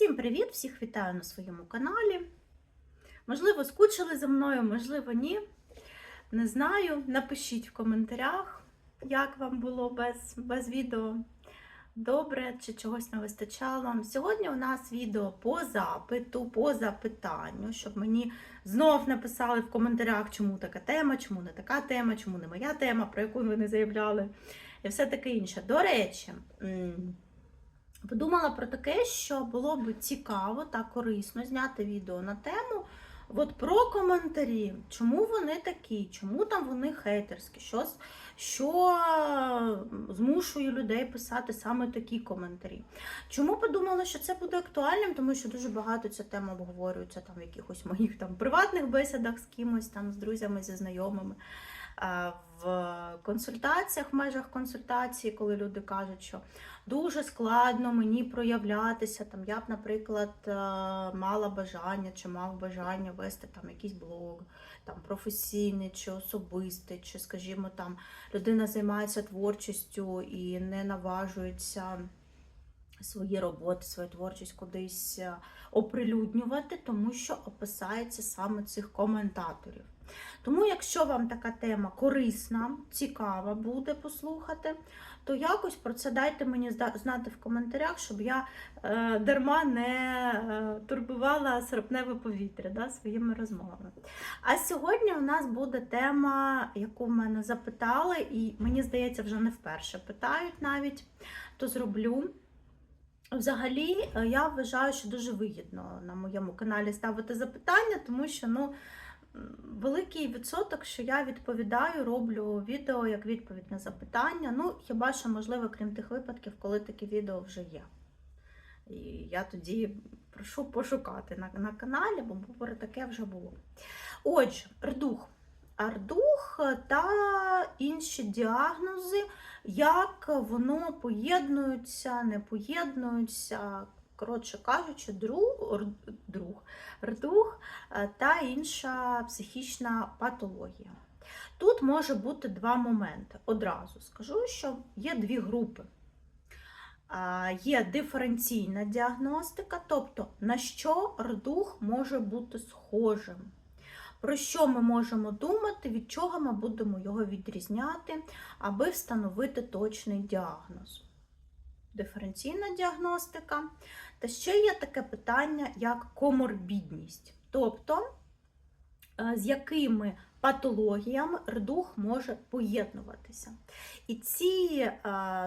Всім привіт! Всіх вітаю на своєму каналі. Можливо, скучили за мною, можливо, ні. Не знаю. Напишіть в коментарях, як вам було без, без відео. Добре, чи чогось не вистачало. Сьогодні у нас відео по запиту, по запитанню, щоб мені знов написали в коментарях, чому така тема, чому не така тема, чому не моя тема, про яку ви не заявляли, і все таке інше. До речі, Подумала про таке, що було б цікаво та корисно зняти відео на тему от про коментарі, чому вони такі, чому там вони хейтерські, що, що змушує людей писати саме такі коментарі. Чому подумала, що це буде актуальним, тому що дуже багато ця тема обговорюється там в якихось моїх там приватних бесідах з кимось, там з друзями, зі знайомими. А, В консультаціях, в межах консультації, коли люди кажуть, що дуже складно мені проявлятися. Там я б, наприклад, е, мала бажання чи мав бажання вести там якийсь блог, там професійний чи особистий, чи, скажімо, там людина займається творчістю і не наважується свої роботи, свою творчість кудись е, оприлюднювати, тому що описається саме цих коментаторів. Тому, якщо вам така тема корисна, цікава буде послухати, то якось про це дайте мені знати в коментарях, щоб я е, дарма не е, турбувала серпневе повітря да, своїми розмовами. А сьогодні у нас буде тема, яку в мене запитали, і мені здається, вже не вперше питають навіть, то зроблю. Взагалі, е, я вважаю, що дуже вигідно на моєму каналі ставити запитання, тому що ну, великий відсоток, що я відповідаю, роблю відео як відповідь на запитання. Ну, хіба що, можливо, крім тих випадків, коли такі відео вже є. І я тоді прошу пошукати на, на каналі, бо про таке вже було. Отже, рдух. Ардух та інші діагнози, як воно поєднується, не поєднується. Коротше кажучи, друг, друг, рдух е, та інша психічна патологія. Тут може бути два моменти. Одразу скажу, що є дві групи. Є диференційна діагностика, тобто на що рдух може бути схожим. Про що ми можемо думати, від чого ми будемо його відрізняти, аби встановити точний діагноз. Диференційна діагностика. Та ще є таке питання, як коморбідність. Тобто, е, з якими патологіями рдух може поєднуватися. І ці е,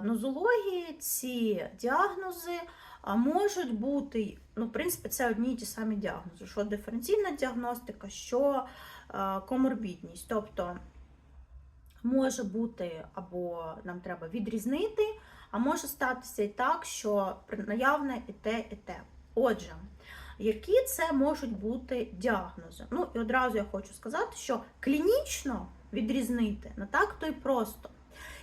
нозології, ці діагнози можуть бути, ну, в принципі, це одні й ті самі діагнози, що диференційна діагностика, що е, коморбідність. Тобто може бути або нам треба відрізнити, а може статися і так, що наявне і те, і те. Отже, які це можуть бути діагнози? Ну і одразу я хочу сказати, що клінічно відрізнити не так то й просто.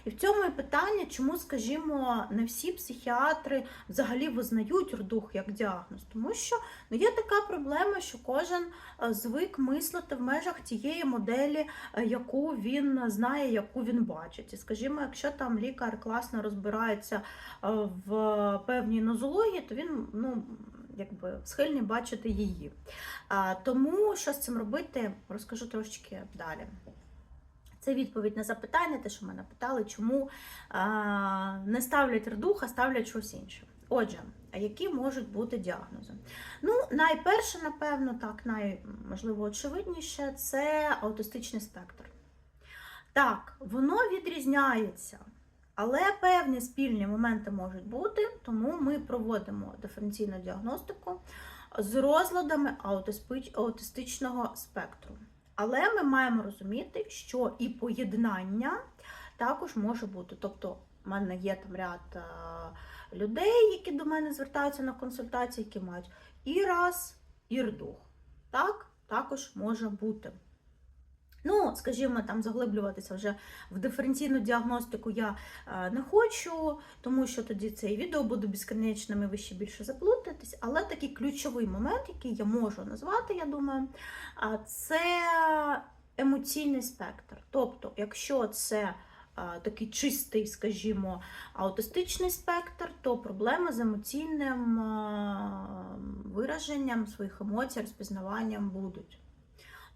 І в цьому і питання, чому, скажімо, не всі психіатри взагалі визнають рдух як діагноз, тому що ну, є така проблема, що кожен е, звик мислити в межах тієї моделі, е, яку він знає, яку він бачить. І скажімо, якщо там лікар класно розбирається е, в певній нозології, то він ну, якби схильний бачити її. А, Тому що з цим робити, розкажу трошечки далі. Це відповідь на запитання, те, що мене питали, чому не ставлять рдух, а ставлять щось інше. Отже, які можуть бути діагнози? Ну, найперше, напевно, так, найможливо очевидніше, це аутистичний спектр. Так, воно відрізняється, але певні спільні моменти можуть бути, тому ми проводимо диференційну діагностику з розладами аутистичного спектру. Але ми маємо розуміти, що і поєднання також може бути. Тобто, в мене є там ряд е, людей, які до мене звертаються на консультації, які мають і раз, і рдух. Так, також може бути. Ну, скажімо, там заглиблюватися вже в диференційну діагностику я е, не хочу, тому що тоді це і відео буде безконечним, і ви ще більше заплутаєтесь. Але такий ключовий момент, який я можу назвати, я думаю, це емоційний спектр. Тобто, якщо це а, такий чистий, скажімо, аутистичний спектр, то проблема з емоційним а, вираженням своїх емоцій, розпізнаванням будуть.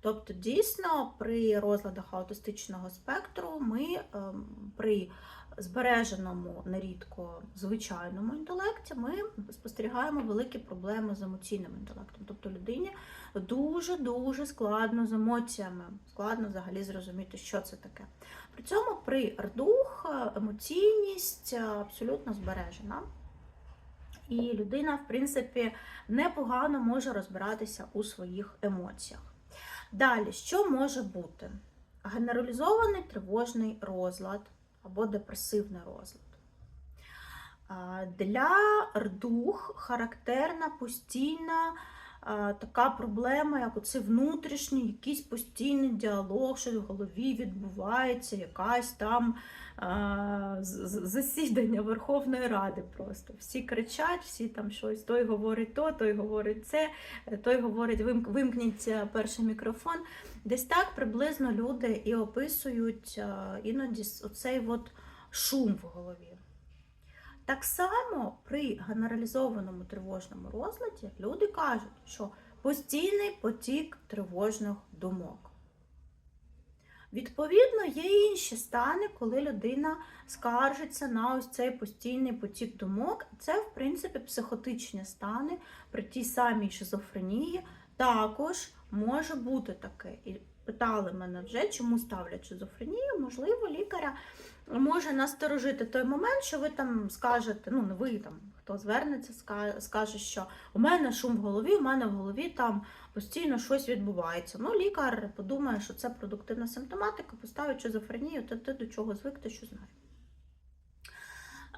Тобто, дійсно, при розладах аутистичного спектру ми ем, при збереженому нерідко звичайному інтелекті ми спостерігаємо великі проблеми з емоційним інтелектом. Тобто людині дуже-дуже складно з емоціями, складно взагалі зрозуміти, що це таке. При цьому при РДУХ емоційність абсолютно збережена. І людина, в принципі, непогано може розбиратися у своїх емоціях. Далі, що може бути? Генералізований тривожний розлад або депресивний розлад. Для рдух характерна постійна така проблема, як оце внутрішній, якийсь постійний діалог, що в голові відбувається, якась там засідання Верховної Ради просто. Всі кричать, всі там щось, той говорить то, той говорить це, той говорить, «Вимк- вимкніть е, перший мікрофон. Десь так приблизно люди і описують а, іноді оцей от шум в голові. Так само при генералізованому тривожному розладі люди кажуть, що постійний потік тривожних думок. Відповідно, є інші стани, коли людина скаржиться на ось цей постійний потік думок. Це, в принципі, психотичні стани при тій самій шизофренії також може бути таке. Питали мене вже, чому ставлять шизофренію. Можливо, лікаря може насторожити той момент, що ви там скажете, ну не ви там, хто звернеться, скаже, що у мене шум в голові, у мене в голові там постійно щось відбувається. Ну, лікар подумає, що це продуктивна симптоматика, поставить шизофренію, то ти до чого звик, ти що знаєш.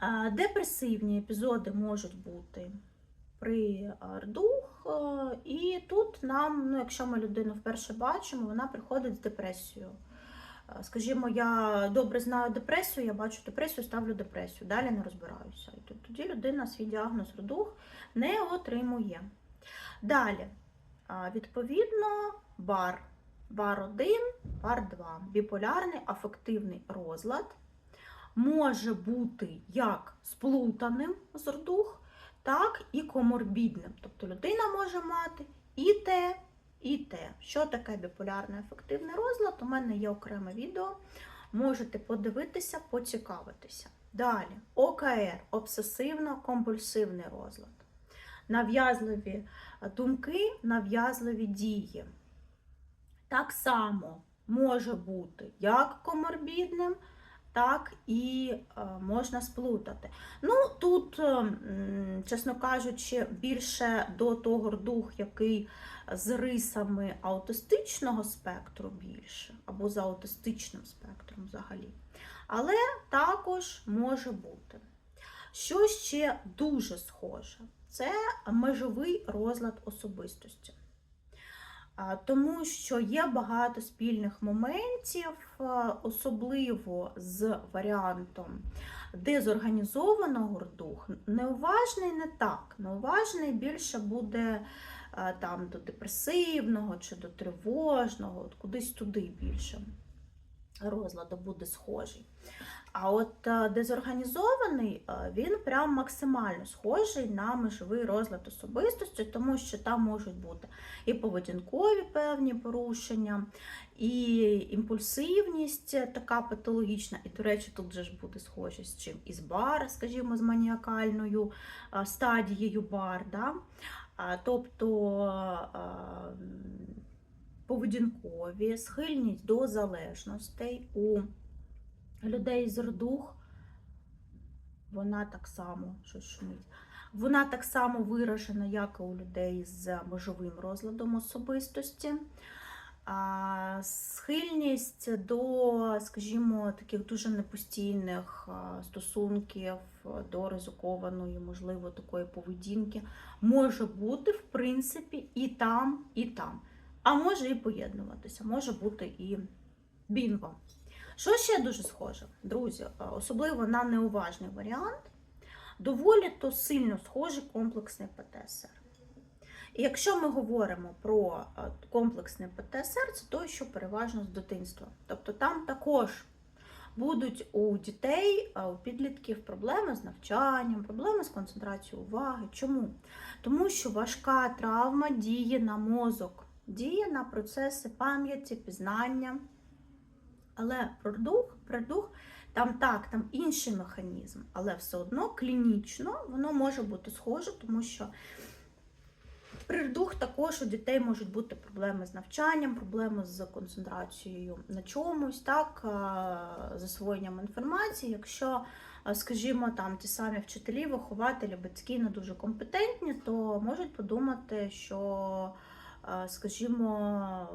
Е, Депресивні епізоди можуть бути при РДУХ, е, і тут нам, ну, якщо ми людину вперше бачимо, вона приходить з депресією. Е, Скажімо, я добре знаю депресію, я бачу депресію, ставлю депресію, далі не розбираюся. І тоді людина свій діагноз РДУХ не отримує. Далі, відповідно, бар. Бар 1, бар 2. Біполярний афективний розлад може бути як сплутаним з РДУХ, так і коморбідним. Тобто людина може мати і те, і те. Що таке біполярний афективний розлад? У мене є окреме відео. Можете подивитися, поцікавитися. Далі, ОКР обсесивно-компульсивний розлад. Нав'язливі думки, нав'язливі дії. Так само може бути як коморбідним, так і е, можна сплутати. Ну, тут, е, чесно кажучи, більше до того рдух, який з рисами аутистичного спектру більше, або за аутистичним спектром взагалі. Але також може бути. Що ще дуже схоже? Це межовий розлад особистості. Тому що є багато спільних моментів, особливо з варіантом дезорганізованого рдух. Неуважний не так. Неуважний більше буде там до депресивного чи до тривожного, от кудись туди більше розладу буде схожий. А от е, дезорганізований, е, він прям максимально схожий на межовий розлад особистості, тому що там можуть бути і поведінкові певні порушення, і імпульсивність така патологічна. І, до речі, тут же ж буде схожість з чим із бар, скажімо, з маніакальною е, стадією бар. Да? Тобто поведінкові, схильність до залежностей у людей з рдух, вона так само щось шумить. Вона так само виражена, як і у людей з межовим розладом особистості. А, Схильність до, скажімо, таких дуже непостійних стосунків, до ризикованої, можливо, такої поведінки може бути, в принципі, і там, і там. А може і поєднуватися, може бути і бінго. Що ще дуже схоже, друзі, особливо на неуважний варіант, доволі то сильно схожий комплексний ПТСР. І якщо ми говоримо про комплексний ПТСР, це той, що переважно з дитинства. Тобто там також будуть у дітей, у підлітків проблеми з навчанням, проблеми з концентрацією уваги. Чому? Тому що важка травма діє на мозок, діє на процеси пам'яті, пізнання. Але про дух, про дух там так, там інший механізм, але все одно клінічно воно може бути схоже, тому що при дух також у дітей можуть бути проблеми з навчанням, проблеми з концентрацією на чомусь, так, а, засвоєнням інформації. Якщо, скажімо, там ті самі вчителі, вихователі, батьки не дуже компетентні, то можуть подумати, що, скажімо,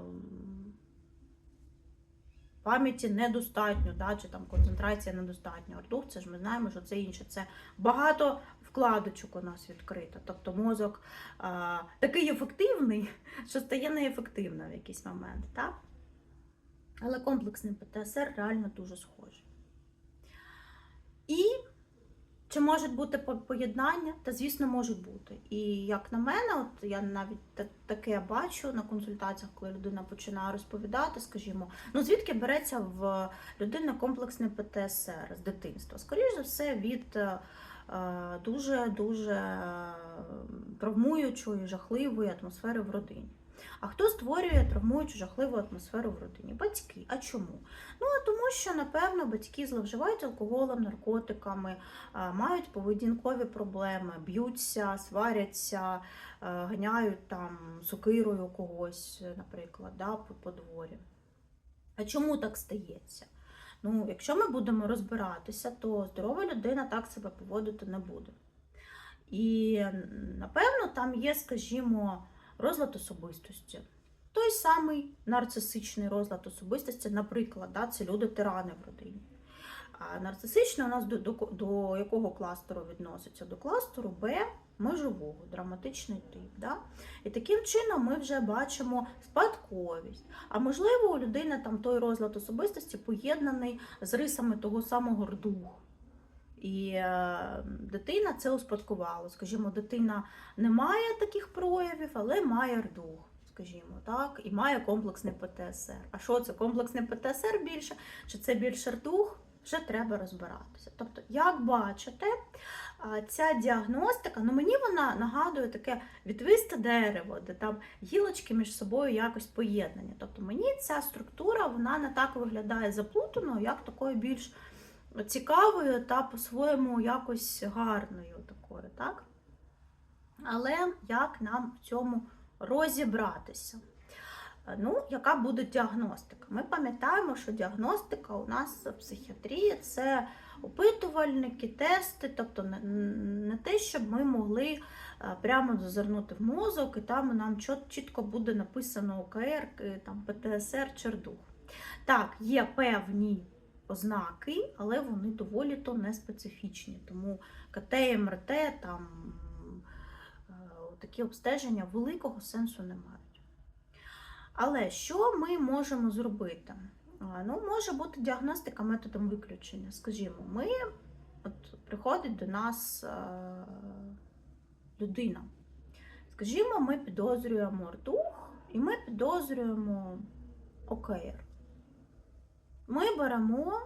пам'яті недостатньо, да, чи там концентрація недостатньо. Дух, це ж ми знаємо, що це інше. Це багато вкладочок у нас відкрито. Тобто мозок а, такий ефективний, що стає неефективним в якийсь момент. Так? Але комплексний ПТСР реально дуже схожий. І чи можуть бути по- поєднання? Та, звісно, можуть бути. І як на мене, от я навіть та- таке бачу на консультаціях, коли людина починає розповідати, скажімо, ну звідки береться в людини комплексний ПТСР з дитинства? Скоріше за все, від е, е, дуже-дуже травмуючої, жахливої атмосфери в родині. А хто створює травмуючу жахливу атмосферу в родині? Батьки. А чому? Ну а тому, що напевно батьки зловживають алкоголем, наркотиками, мають поведінкові проблеми, б'ються, сваряться, ганяють там сокирою когось, наприклад, да, по дворі. А чому так стається? Ну, якщо ми будемо розбиратися, то здорова людина так себе поводити не буде. І напевно там є, скажімо, розлад особистості. Той самий нарцисичний розлад особистості, наприклад, да, це люди-тирани в родині. А нарцисичний у нас до, до, до якого кластеру відноситься? До кластеру Б межового, драматичний тип. Да? І таким чином ми вже бачимо спадковість. А можливо, у людини там той розлад особистості поєднаний з рисами того самого рдуху. І е, дитина це успадкувала. Скажімо, дитина не має таких проявів, але має рдух, скажімо, так, і має комплексний ПТСР. А що це комплексний ПТСР більше? Чи це більше рдух? Вже треба розбиратися. Тобто, як бачите, ця діагностика, ну мені вона нагадує таке відвисте дерево, де там гілочки між собою якось поєднані. Тобто мені ця структура вона не так виглядає заплутаною, як такою більш цікавою та по-своєму якось гарною такою, так? Але як нам в цьому розібратися? Ну, яка буде діагностика? Ми пам'ятаємо, що діагностика у нас в психіатрії це опитувальники, тести, тобто не, не те, щоб ми могли е, прямо зазирнути в мозок, і там нам чітко буде написано ОКР, е, там, ПТСР, чердух. Так, є певні ознаки, але вони доволі то не специфічні. Тому КТ, МРТ, там е, такі обстеження великого сенсу не мають. Але що ми можемо зробити? Ну, може бути діагностика методом виключення. Скажімо, ми от приходить до нас е, людина. Скажімо, ми підозрюємо ртух і ми підозрюємо ОКР. Ми беремо,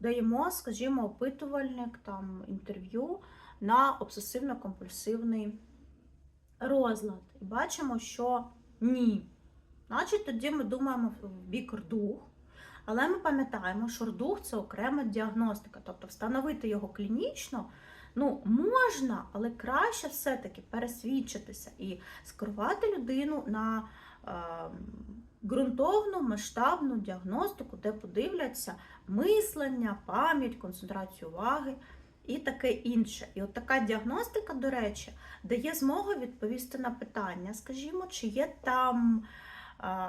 даємо, скажімо, опитувальник там інтерв'ю на обсесивно-компульсивний розлад. І бачимо, що ні. Значить, тоді ми думаємо в бік рдух. Але ми пам'ятаємо, що рдух це окрема діагностика, тобто встановити його клінічно ну, можна, але краще все-таки пересвідчитися і скерувати людину на е, ґрунтовну масштабну діагностику, де подивляться мислення, пам'ять, концентрацію уваги і таке інше. І от така діагностика, до речі, дає змогу відповісти на питання, скажімо, чи є там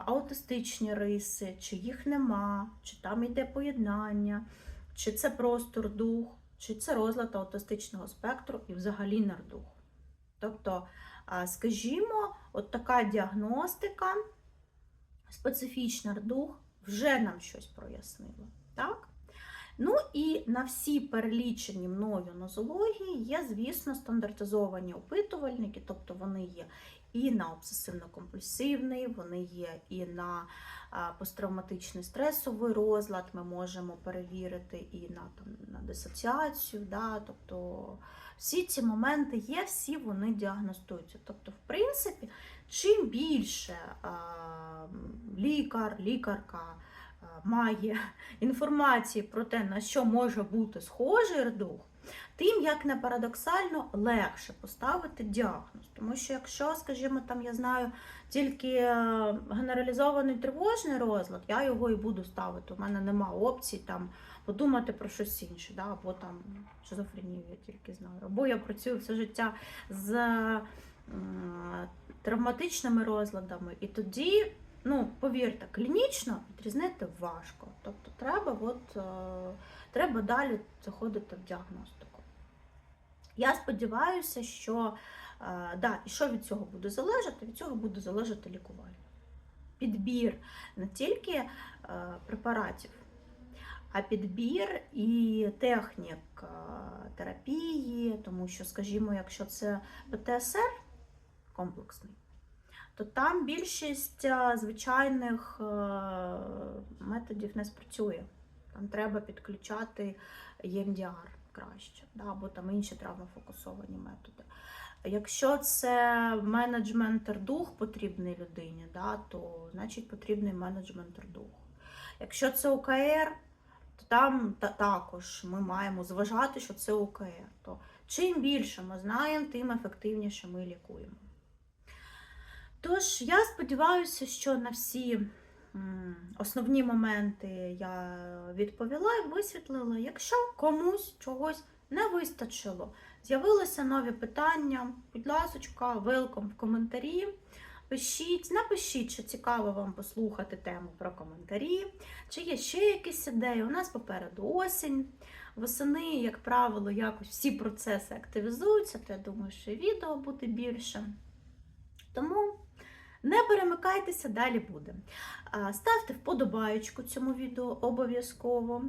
аутистичні риси, чи їх нема, чи там йде поєднання, чи це просто рдух, чи це розлад аутистичного спектру і взагалі не рдух. Тобто, скажімо, от така діагностика, специфічна рдух, вже нам щось прояснила. Так? Ну і на всі перелічені мною нозології є, звісно, стандартизовані опитувальники, тобто вони є і на обсесивно-компульсивний, вони є і на посттравматичний стресовий розлад. Ми можемо перевірити і на, там, на дисоціацію. Да? Тобто всі ці моменти є, всі вони діагностуються. Тобто, в принципі, чим більше лікар, лікарка має інформації про те, на що може бути схожий редух, тим, як не парадоксально, легше поставити діагноз. Тому що якщо, скажімо, там я знаю тільки е, генералізований тривожний розлад, я його і буду ставити. У мене нема опцій там подумати про щось інше, да? або там шизофренію я тільки знаю. Або я працюю все життя з травматичними розладами, і тоді, ну, повірте, клінічно відрізнити важко. Тобто треба, от, е, треба далі заходити в діагностику. Я сподіваюся, що е, да, і що від цього буде залежати? Від цього буде залежати лікування. Підбір не тільки е, препаратів, а підбір і технік терапії, тому що, скажімо, якщо це ПТСР комплексний, то там більшість е, звичайних е, методів не спрацює. Там треба підключати EMDR краще, да, або там інші травмофокусовані методи. Якщо це менеджмент рдух потрібний людині, да, то значить потрібний менеджмент рдуху. Якщо це ОКР, то там та- також ми маємо зважати, що це ОКР. То чим більше ми знаємо, тим ефективніше ми лікуємо. Тож, я сподіваюся, що на всі основні моменти я відповіла і висвітлила. Якщо комусь чогось не вистачило, з'явилися нові питання, будь ласочка, велком в коментарі. Пишіть, напишіть, що цікаво вам послухати тему про коментарі, чи є ще якісь ідеї. У нас попереду осінь. Восени, як правило, якось всі процеси активізуються, то я думаю, що відео буде більше. Тому не перемикайтеся, далі буде. Ставте вподобаєчку цьому відео обов'язково.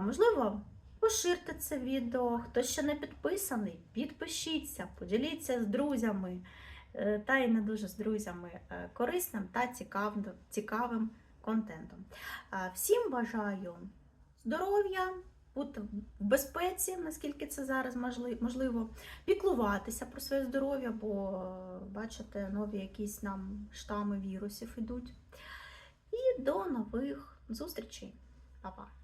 Можливо, поширте це відео. Хто ще не підписаний, підпишіться, поділіться з друзями, е, та й не дуже з друзями, е, корисним та цікавим контентом. Всім бажаю здоров'я, бути в безпеці, наскільки це зараз можливо, піклуватися про своє здоров'я, бо бачите, нові якісь нам штами вірусів ідуть. І до нових зустрічей. Па-па!